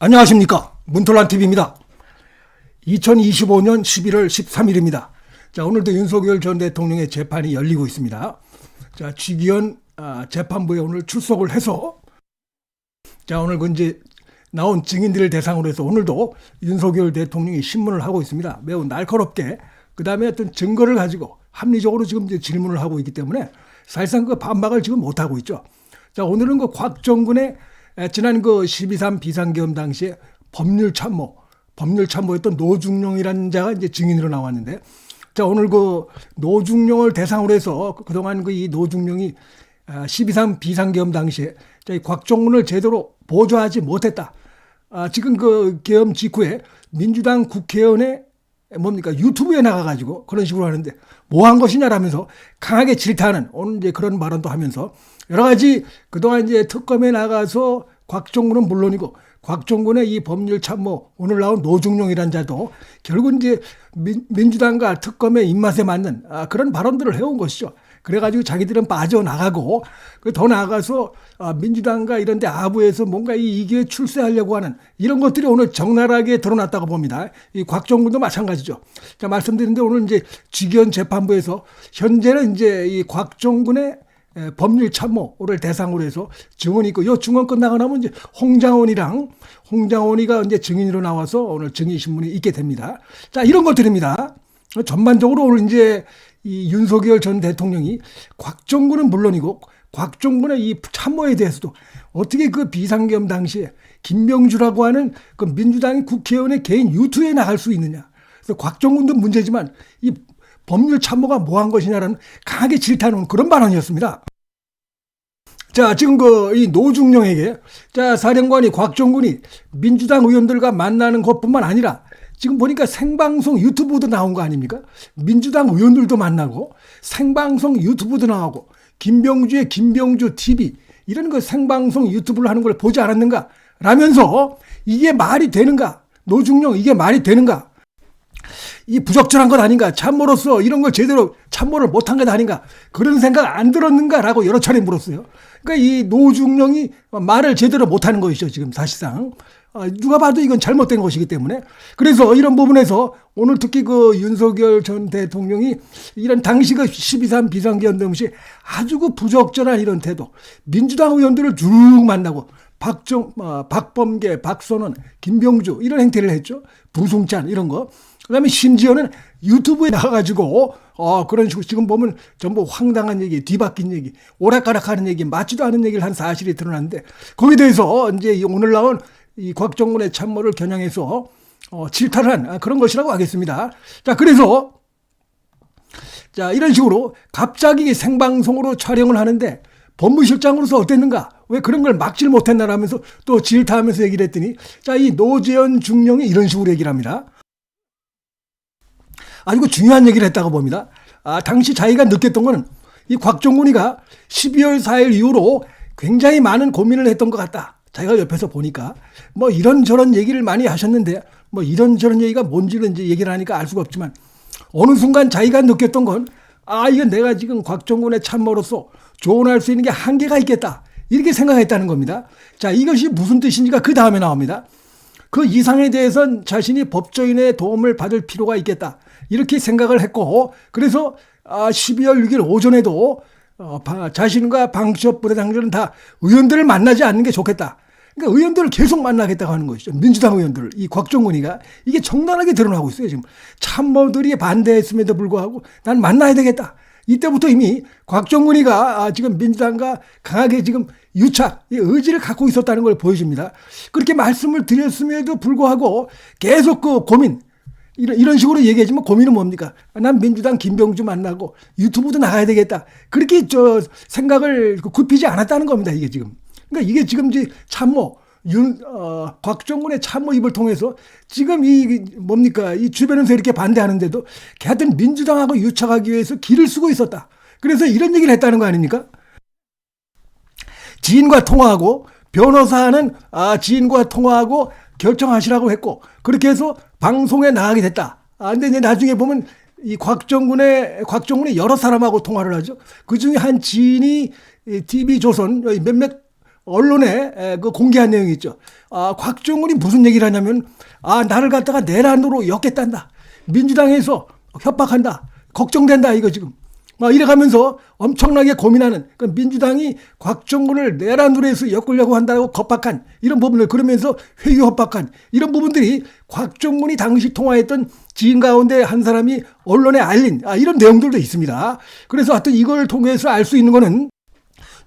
안녕하십니까. 문톨란TV입니다. 2025년 11월 13일입니다. 자, 오늘도 윤석열 전 대통령의 재판이 열리고 있습니다. 자, 지기현 아, 재판부에 오늘 출석을 해서 자, 오늘 그 이제 나온 증인들을 대상으로 해서 오늘도 윤석열 대통령이 신문을 하고 있습니다. 매우 날카롭게 그 다음에 어떤 증거를 가지고 합리적으로 지금 이제 질문을 하고 있기 때문에 사실상 그 반박을 지금 못 하고 있죠. 자, 오늘은 그 곽정근의 에, 지난 그 12.3 비상계엄 당시에 법률 참모, 법률 참모였던 노중용이라는 자가 이제 증인으로 나왔는데 자, 오늘 그 노중용을 대상으로 해서 그동안 그 이 노중용이 12.3 비상계엄 당시에 자, 이 곽정근을 제대로 보조하지 못했다. 아, 지금 그 계엄 직후에 민주당 국회의원의 뭡니까 유튜브에 나가가지고 그런 식으로 하는데 뭐 한 것이냐라면서 강하게 질타하는 오늘 이제 그런 발언도 하면서 여러 가지 그동안 이제 특검에 나가서 곽종군은 물론이고 곽종군의 이 법률 참모 오늘 나온 노중용이란 자도 결국 이제 민, 민주당과 특검의 입맛에 맞는 아, 그런 발언들을 해온 것이죠. 그래가지고 자기들은 빠져나가고 그더 나아가서 아, 민주당과 이런 데 아부에서 뭔가 이 이기에 출세하려고 하는 이런 것들이 오늘 적나라하게 드러났다고 봅니다. 이 곽정군도 마찬가지죠. 자, 말씀드린데 오늘 이제 직위원 재판부에서 현재는 이제 이 곽정군의 에, 법률 참모를 대상으로 해서 증언이 있고 요 증언 끝나고 나면 이제 홍장원이랑 홍장원이가 이제 증인으로 나와서 오늘 증인 신문이 있게 됩니다. 자, 이런 것들입니다. 전반적으로 오늘 이제 이 윤석열 전 대통령이 곽정군은 물론이고 곽정군의 이 참모에 대해서도 어떻게 그 비상계엄 당시에 김명주라고 하는 그 민주당 국회의원의 개인 유튜브에 나갈 수 있느냐. 그래서 곽정군도 문제지만 이 법률 참모가 뭐 한 것이냐라는 강하게 질타하는 그런 발언이었습니다. 자, 지금 그 이 노중령에게 자, 사령관이 곽정군이 민주당 의원들과 만나는 것뿐만 아니라 지금 보니까 생방송 유튜브도 나온 거 아닙니까? 민주당 의원들도 만나고 생방송 유튜브도 나오고 김병주의 김병주 TV 이런 그 생방송 유튜브를 하는 걸 보지 않았는가? 라면서 이게 말이 되는가? 노중령 이게 말이 되는가? 이 부적절한 것 아닌가? 참모로서 이런 걸 제대로 참모를 못한 것 아닌가? 그런 생각 안 들었는가라고 여러 차례 물었어요. 그러니까 이 노중령이 말을 제대로 못하는 것이죠. 지금 사실상. 아, 누가 봐도 이건 잘못된 것이기 때문에 그래서 이런 부분에서 오늘 특히 그 윤석열 전 대통령이 이런 당시 그12.3 비상계엄 당시 아주 그 부적절한 이런 태도 민주당 의원들을 쭉 만나고 박정, 어, 박범계, 박선원, 김병주 이런 행태를 했죠. 부승찬 이런 거. 그다음에 심지어는 유튜브에 나가가지고 어 그런 식으로 지금 보면 전부 황당한 얘기, 뒤바뀐 얘기, 오락가락하는 얘기, 맞지도 않은 얘기를 한 사실이 드러났는데 거기에 대해서 이제 오늘 나온 이 곽정군의 참모를 겨냥해서 어, 질타를 한 아, 그런 것이라고 하겠습니다. 자 그래서 자 이런 식으로 갑자기 생방송으로 촬영을 하는데 법무실장으로서 어땠는가? 왜 그런 걸 막질 못했나라면서 또 질타하면서 얘기를 했더니 자 이 노재현 중령이 이런 식으로 얘기를 합니다. 아주 그 중요한 얘기를 했다고 봅니다. 아, 당시 자기가 느꼈던 거는 이 곽종군이가 12월 4일 이후로 굉장히 많은 고민을 했던 것 같다. 자기가 옆에서 보니까 뭐 이런저런 얘기를 많이 하셨는데 뭐 이런저런 얘기가 뭔지는 이제 얘기를 하니까 알 수가 없지만 어느 순간 자기가 느꼈던 건 아, 이건 내가 지금 곽종군의 참모로서 조언할 수 있는 게 한계가 있겠다. 이렇게 생각했다는 겁니다. 자, 이것이 무슨 뜻인지가 그 다음에 나옵니다. 그 이상에 대해선 자신이 법조인의 도움을 받을 필요가 있겠다. 이렇게 생각을 했고, 그래서 12월 6일 오전에도 어, 자신과 방첩 부대장들은 다 의원들을 만나지 않는 게 좋겠다. 그러니까 의원들을 계속 만나겠다고 하는 것이죠. 민주당 의원들, 이 곽종근이가 이게 정당하게 드러나고 있어요. 지금 참모들이 반대했음에도 불구하고 난 만나야 되겠다. 이때부터 이미 곽종근이가 아, 지금 민주당과 강하게 지금 유착, 의지를 갖고 있었다는 걸 보여줍니다. 그렇게 말씀을 드렸음에도 불구하고 계속 그 고민, 이런, 이런 식으로 얘기하지만 고민은 뭡니까? 난 민주당 김병주 만나고 유튜브도 나가야 되겠다. 그렇게 저 생각을 굽히지 않았다는 겁니다. 이게 지금. 그러니까 이게 지금 이제 참모, 윤, 어, 곽정군의 참모 입을 통해서 지금 이 뭡니까? 이 주변에서 이렇게 반대하는데도 걔한테는 민주당하고 유착하기 위해서 길을 쓰고 있었다. 그래서 이런 얘기를 했다는 거 아닙니까? 지인과 통화하고 변호사는 아, 지인과 통화하고 결정하시라고 했고 그렇게 해서 방송에 나가게 됐다. 아, 근데 이제 나중에 보면 이 곽정군의 곽정군의 여러 사람하고 통화를 하죠. 그 중에 한 지인이 TV 조선 몇몇 언론에 에, 그 공개한 내용이 있죠. 아, 곽종훈이 무슨 얘기를 하냐면 아, 나를 갖다가 내란으로 엮겠단다. 민주당에서 협박한다. 걱정된다 이거 지금. 막 이래가면서 엄청나게 고민하는 그 민주당이 곽종군을 내란으로 해서 엮으려고 한다고 겁박한 이런 부분을 그러면서 회유 협박한 이런 부분들이 곽종군이 당시 통화했던 지인 가운데 한 사람이 언론에 알린 아, 이런 내용들도 있습니다. 그래서 하여튼 이걸 통해서 알 수 있는 거는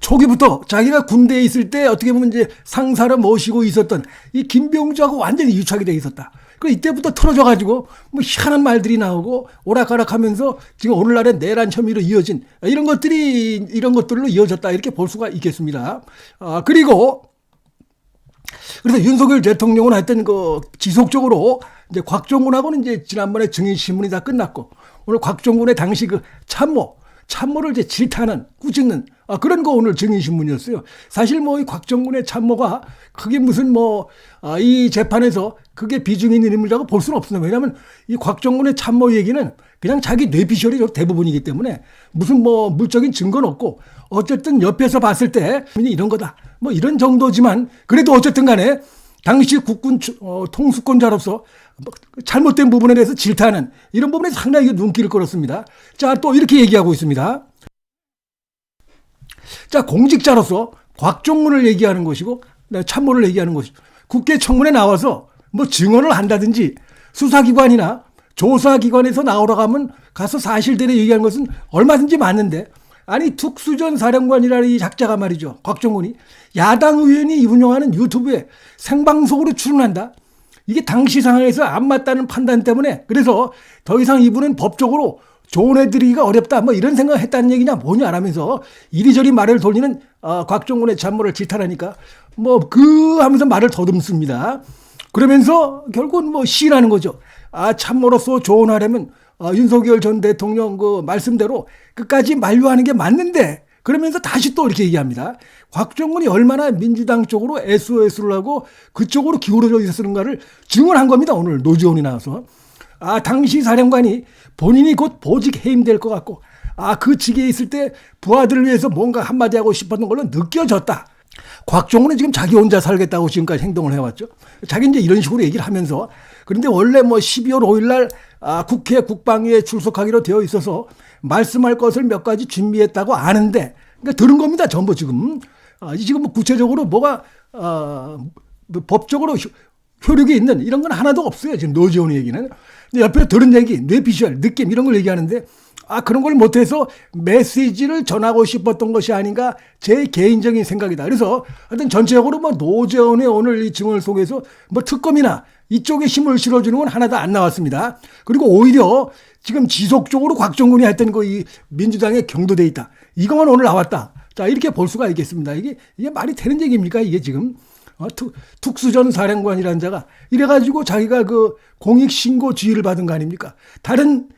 초기부터 자기가 군대에 있을 때 어떻게 보면 이제 상사를 모시고 있었던 이 김병주하고 완전히 유착이 돼 있었다. 그 이때부터 틀어져 가지고 뭐 희한한 말들이 나오고 오락가락하면서 지금 오늘날의 내란 혐의로 이어진 이런 것들이 이런 것들로 이어졌다 이렇게 볼 수가 있겠습니다. 아 그리고 그래서 윤석열 대통령은 하여튼 그 지속적으로 이제 곽종군하고는 이제 지난번에 증인 신문이 다 끝났고 오늘 곽종군의 당시 그 참모 참모를 이제 질타하는 꾸짖는 아, 그런 거 오늘 증인 신문이었어요. 사실 뭐 이 곽정군의 참모가 그게 무슨 뭐이 재판에서 그게 비중 있는 인물이라고 볼 수는 없습니다. 왜냐하면 이 곽정군의 참모 얘기는 그냥 자기 뇌피셜이 대부분이기 때문에 무슨 뭐 물적인 증거는 없고 어쨌든 옆에서 봤을 때 이런 거다. 뭐 이런 정도지만 그래도 어쨌든 간에 당시 국군 추- 어, 통수권자로서 뭐 잘못된 부분에 대해서 질타하는 이런 부분에 상당히 눈길을 끌었습니다. 자, 또 이렇게 얘기하고 있습니다. 자, 공직자로서 곽종문을 얘기하는 것이고 네, 참모를 얘기하는 것이고 국회 청문회 나와서 뭐 증언을 한다든지 수사기관이나 조사기관에서 나오라고 하면 가서 사실대로 얘기하는 것은 얼마든지 맞는데 아니 특수전 사령관이라는 이 작자가 말이죠. 곽종훈이 야당 의원이 운영하는 유튜브에 생방송으로 출연한다. 이게 당시 상황에서 안 맞다는 판단 때문에 그래서 더 이상 이분은 법적으로 조언해드리기가 어렵다 뭐 이런 생각을 했다는 얘기냐 뭐냐 안 하면서 이리저리 말을 돌리는 어, 곽종훈의 참모를 질타하니까 뭐 그 하면서 말을 더듬습니다. 그러면서 결국은 뭐 시인하는 거죠. 아 참모로서 조언하려면 어, 윤석열 전 대통령 그 말씀대로 끝까지 만류하는 게 맞는데 그러면서 다시 또 이렇게 얘기합니다. 곽종훈이 얼마나 민주당 쪽으로 SOS를 하고 그쪽으로 기울어져 있었는가를 증언한 겁니다. 오늘 노지원이 나와서. 아, 당시 사령관이 본인이 곧 보직 해임될 것 같고, 아, 그 직에 있을 때 부하들을 위해서 뭔가 한마디 하고 싶었던 걸로 느껴졌다. 곽종훈은 지금 자기 혼자 살겠다고 지금까지 행동을 해왔죠. 자기 이제 이런 식으로 얘기를 하면서 그런데 원래 뭐 12월 5일 날 아, 국회 국방위에 출석하기로 되어 있어서 말씀할 것을 몇 가지 준비했다고 아는데 그러니까 들은 겁니다. 전부 지금. 아, 이 지금 뭐 구체적으로 뭐가 어, 뭐 법적으로 효- 효력이 있는 이런 건 하나도 없어요. 지금 노지원의 얘기는. 근데 옆에 들은 얘기, 뇌피셜, 느낌 이런 걸 얘기하는데 아 그런 걸 못해서 메시지를 전하고 싶었던 것이 아닌가 제 개인적인 생각이다. 그래서 하여튼 전체적으로 뭐 노재원의 오늘 이 증언을 속에서 뭐 특검이나 이쪽에 힘을 실어주는 건 하나도 안 나왔습니다. 그리고 오히려 지금 지속적으로 곽정군이 했던 그 이 민주당의 경도돼 있다. 이거만 오늘 나왔다. 자 이렇게 볼 수가 있겠습니다. 이게 이게 말이 되는 얘기입니까? 이게 지금 어, 특, 특수전 사령관이라는 자가 이래가지고 자기가 그 공익신고 지휘를 받은 거 아닙니까? 다른 에,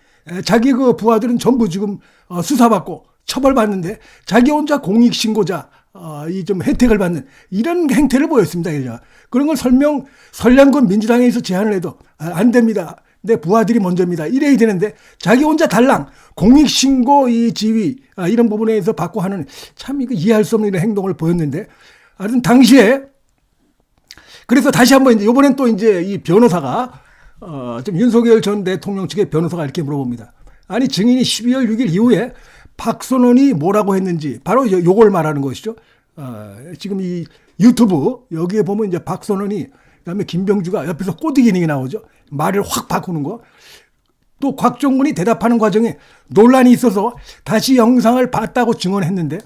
자기 그 부하들은 전부 지금 어, 수사받고 처벌받는데 자기 혼자 공익신고자 어, 이 좀 혜택을 받는 이런 행태를 보였습니다. 그런 걸 설명 설량군 민주당에서 제안을 해도 아, 안 됩니다. 내 부하들이 먼저입니다. 이래야 되는데 자기 혼자 달랑 공익신고 이 지휘 아, 이런 부분에서 받고 하는 참 이거 이해할 수 없는 이런 행동을 보였는데 하여튼 당시에 그래서 다시 한번 이제 이번엔 또 이제 이 변호사가 어 좀 윤석열 전 대통령 측의 변호사가 이렇게 물어봅니다. 아니 증인이 12월 6일 이후에 박선원이 뭐라고 했는지 바로 요- 요걸 말하는 것이죠. 어, 지금 이 유튜브 여기에 보면 이제 박선원이 그다음에 김병주가 옆에서 꼬드기닝이 나오죠. 말을 확 바꾸는 거. 또 곽종군이 대답하는 과정에 논란이 있어서 다시 영상을 봤다고 증언했는데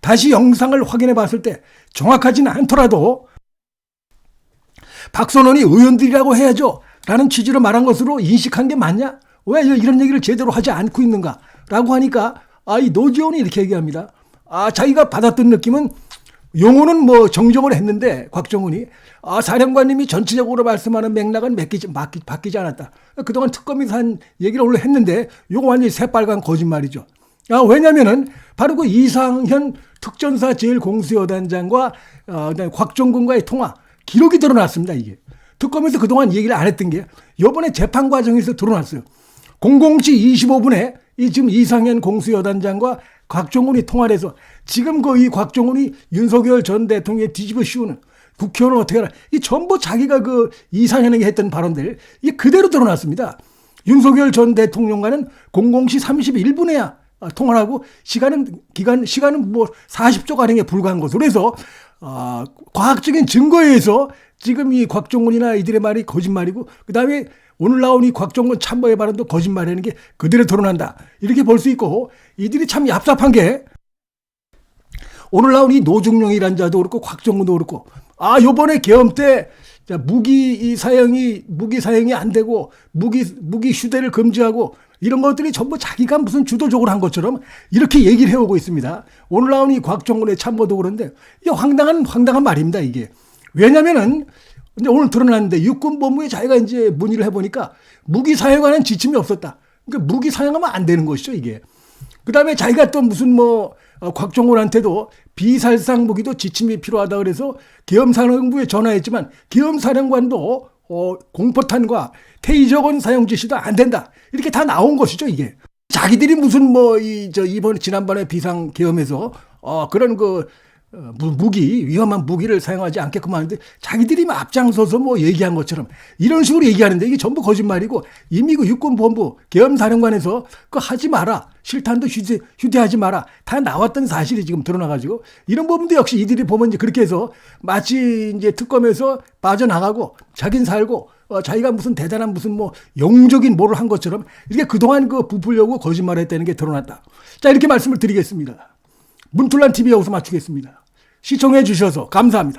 다시 영상을 확인해 봤을 때 정확하지는 않더라도 박선원이 의원들이라고 해야죠. 라는 취지로 말한 것으로 인식한 게 맞냐? 왜 이런 얘기를 제대로 하지 않고 있는가? 라고 하니까, 아, 이 노지원이 이렇게 얘기합니다. 아, 자기가 받았던 느낌은 용어는 뭐 정정을 했는데, 곽정훈이, 아, 사령관님이 전체적으로 말씀하는 맥락은 맡기지, 맡기, 바뀌지 않았다. 그동안 특검에서 한 얘기를 오늘 했는데, 요거 완전히 새빨간 거짓말이죠. 아, 왜냐면은 바로 그 이상현 특전사 제1공수여단장과 어, 그다음에 곽종군과의 통화 기록이 드러났습니다, 이게. 특검에서 그동안 얘기를 안 했던 게 요번에 재판 과정에서 드러났어요. 00시 25분에 이 지금 이상현 공수여단장과 곽종훈이 통화를 해서 지금 그 이 곽종훈이 윤석열 전 대통령의 뒤집어 씌우는 국회의원은 어떻게 하나 이 전부 자기가 그 이상현에게 했던 발언들 이게 그대로 드러났습니다. 윤석열 전 대통령과는 00시 31분에야 통화를 하고 시간은 기간 시간은 뭐 40조 가량에 불과한 것으로 해서 어, 과학적인 증거에 의해서 지금 이 곽종훈이나 이들의 말이 거짓말이고 그다음에 오늘 나온 이 곽종훈 참모의 발언도 거짓말이라는 게 그대로 드러난다. 이렇게 볼 수 있고 이들이 참 얍삽한 게 오늘 나온 이 노중용이란 자도 그렇고 곽종훈도 그렇고 아 요번에 계엄 때 자, 무기 이 사용이 무기 사용이 안 되고 무기 무기 휴대를 금지하고 이런 것들이 전부 자기가 무슨 주도적으로 한 것처럼 이렇게 얘기를 해오고 있습니다. 오늘 나온 이 곽종훈의 참모도 그런데 이게 황당한 황당한 말입니다 이게 왜냐면은 근데 오늘 드러났는데 육군본부에 자기가 이제 문의를 해보니까 무기 사용하는 지침이 없었다. 그러니까 무기 사용하면 안 되는 것이죠 이게. 그 다음에 자기가 또 무슨 뭐, 어, 곽종훈한테도 비살상 무기도 지침이 필요하다 그래서 계엄사령부에 전화했지만 계엄사령관도 어, 공포탄과 테이저건 사용 지시도 안 된다. 이렇게 다 나온 것이죠, 이게. 자기들이 무슨 뭐, 이, 저, 이번, 지난번에 비상 계엄에서, 어, 그런 그, 어, 무- 무기, 위험한 무기를 사용하지 않게끔 하는데 자기들이 막 앞장서서 뭐 얘기한 것처럼 이런 식으로 얘기하는데 이게 전부 거짓말이고 이미 그 육군본부 계엄사령관에서 그 하지 마라. 실탄도 휴대, 휴대하지 마라. 다 나왔던 사실이 지금 드러나가지고 이런 부분도 역시 이들이 보면 이제 그렇게 해서 마치 이제 특검에서 빠져나가고 자긴 살고 어, 자기가 무슨 대단한 무슨 뭐 영적인 뭐를 한 것처럼 이렇게 그동안 그 부풀려고 거짓말을 했다는 게 드러났다. 자, 이렇게 말씀을 드리겠습니다. 문툴란 TV 여기서 마치겠습니다. 시청해 주셔서 감사합니다.